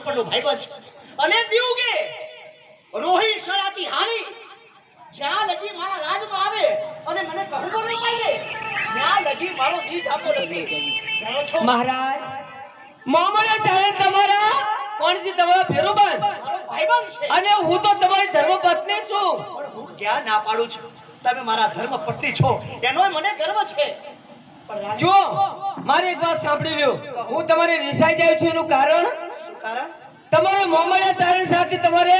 નાનપણનો ભાઈબંધ. અને દીવ રોહી સરાતી હારી જ્યાં લગી મારા રાજમાં આવે અને મને કહું નહીં પાડે ત્યાં લગી મારો દી જાતો નથી. મહારાજ તમારા કોણ છે. તમારા અને હું તો તમારી ધર્મપત્ની છું. હું ક્યાં ના પાડું છું? તમે મારા ધર્મ પત્ની છો. એનો મને ગર્વ છે. પણ જો મારે એક વાત સાંભળી લ્યો. હું તમારે રિસાઈ જાય છું એનું કારણ? કારણ? તમારે મોમડિયા તારણ સાથે તમારે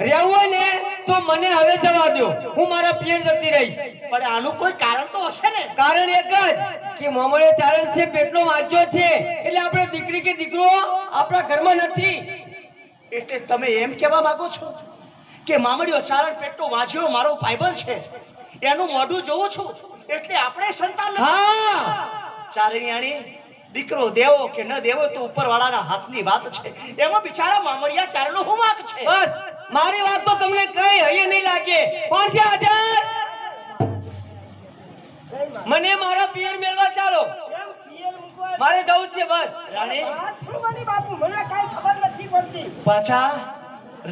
રહેવું હોય ને તો મને હવે જવા દો હું મારા પિયર જતી રહીશ. પણ આનું કોઈ કારણ તો હશે ને? કારણ એક જ કે મોમડિયા ચારણ છે પેટનો વાંચ્યો છે. એટલે આપણે દીકરી કે દીકરો આપણા ઘરમાં નથી. એટલે તમે એમ કહેવા માંગો છો કે મામડિયો ચારણ પેટનો વાંચ્યો મારો ભાઈબંધ છે. એનું મોઢું જોઉં છું? એટલે આપણે સંતાન હા. ચારણિયાણી દીકરો દેવો કે ન દેવો તો ઉપરવાળાના હાથની વાત છે. એમાં બિચારા મામડિયા ચારનો હું વાંક છે. બસ મારી વાત તો તમને કઈ હૈયે નહીં લાગે. કોણ છે હાજર. મને મારા પિયર મેળવા ચાલો. મારે જવું છે બસ. રાણી? બાપુ? મને કાઈ ખબર નથી પડતી. પાછા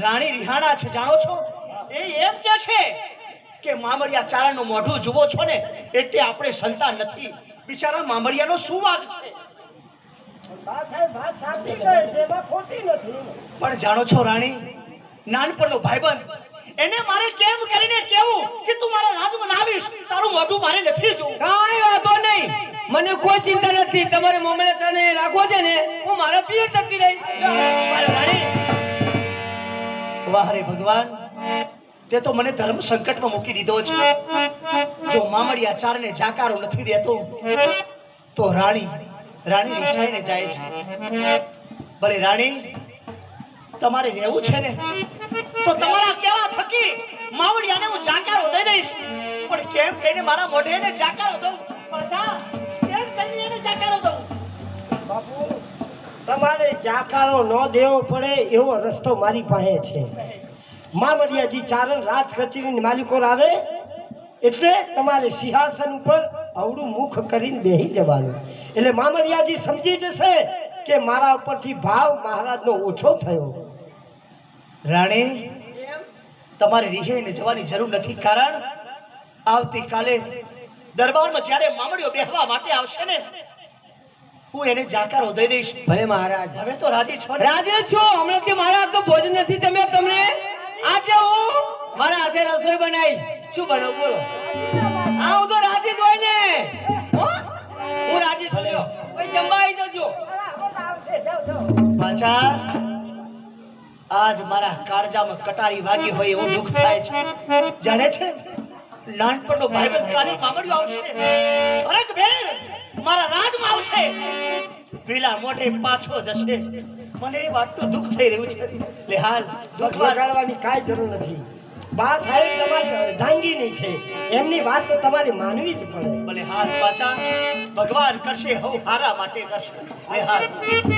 રાણી રિહાણા છે જાણો છો? એ એમ કે છે કે મામડિયા ચારણનું મોઢું જુઓ છો ને એટલે આપણે સંતાન નથી. બિચારા મામડિયાનો શું વાંક છે. પણ જાણો છો રાણી નાનપણનો ભાઈબંધ એને મારે કેમ કરીને કેવું કે તું મારા રાજમાં આવીશ? તારું મોઢું મારે નથી જોવું. કાંઈ વાંધો નહીં. મને કોઈ ચિંતા નથી. તમારે મોમેલે તને રાખવો છે ને હું મારા પિયર જતી રહી વાહ રે ભગવાન. તે તો મને ધર્મ સંકટમાં મૂકી દીધો છે. જો મામડિયા ચારને જાકારો નથી દેતો તો રાણી રાણી રિસાઈને જાય છે. ભલે રાણી, તમારે રહેવું છે ને? તો તમારા કેવા થકી માવડિયાને હું જાકારો દઈ દઈશ? પણ કેમ કહીને મારા મોઢે એને જાકારો દઉં પાછા કેમ કહીને એને જાકારો દઉં બાપુ, તમારે જાકારો ન દેવો પડે એવો રસ્તો મારી પાસે છે. માવડિયાજી ચારણ રાજ કચેરીની માલિકો આવે એટલે તમારે સિંહાસન ઉપર અવળું મુખ કરીને બેહી જવાનું. એટલે મામરિયાજી સમજી જશે કે મારા ઉપરથી ભાવ મહારાજનો ઓછો થયો. રાણી તમારે રિહાઈને જવાની જરૂર નથી કારણ આવતીકાલે દરબારમાં જ્યારે મામડીઓ બેહવા માટે આવશે ને હું એને જાકારો દઈ દઈશ. ભલે મહારાજ. હવે તો રાજી છો રાજી છો? હમણાંથી મારા તો ભોજન નથી તમે તમને આજે હું મારા હાથે રસોઈ બનાવી શું બનો બોલો. હા તો રાજી જ હોય ને. હું? રાજી છું. લ્યો. ભાઈ જમવા આવી જજો. પાછા આજ મારા કાળજામાં કટારી વાગી હોય એવું દુઃખ થાય છે. જાણે છે નાનપણનો ભાઈબંધ કાલે મામડીઓ આવશે. અરે બેન મારા રાજમાં આવશે. પેલા મોઢે પાછો જશે. મને એ વાતનું દુઃખ થઈ રહ્યું છે. લે હાલ દુઃખ ભગવાન લગાડવાની કાંઈ જરૂર નથી. બા સાહેબ તમારી અર્ધાંગીની છે. એમની વાત તો તમારે માનવી જ પડે. ભલે હાલ પાછા ભગવાન કરશે, હવ હારા માટે કરશે. હાલ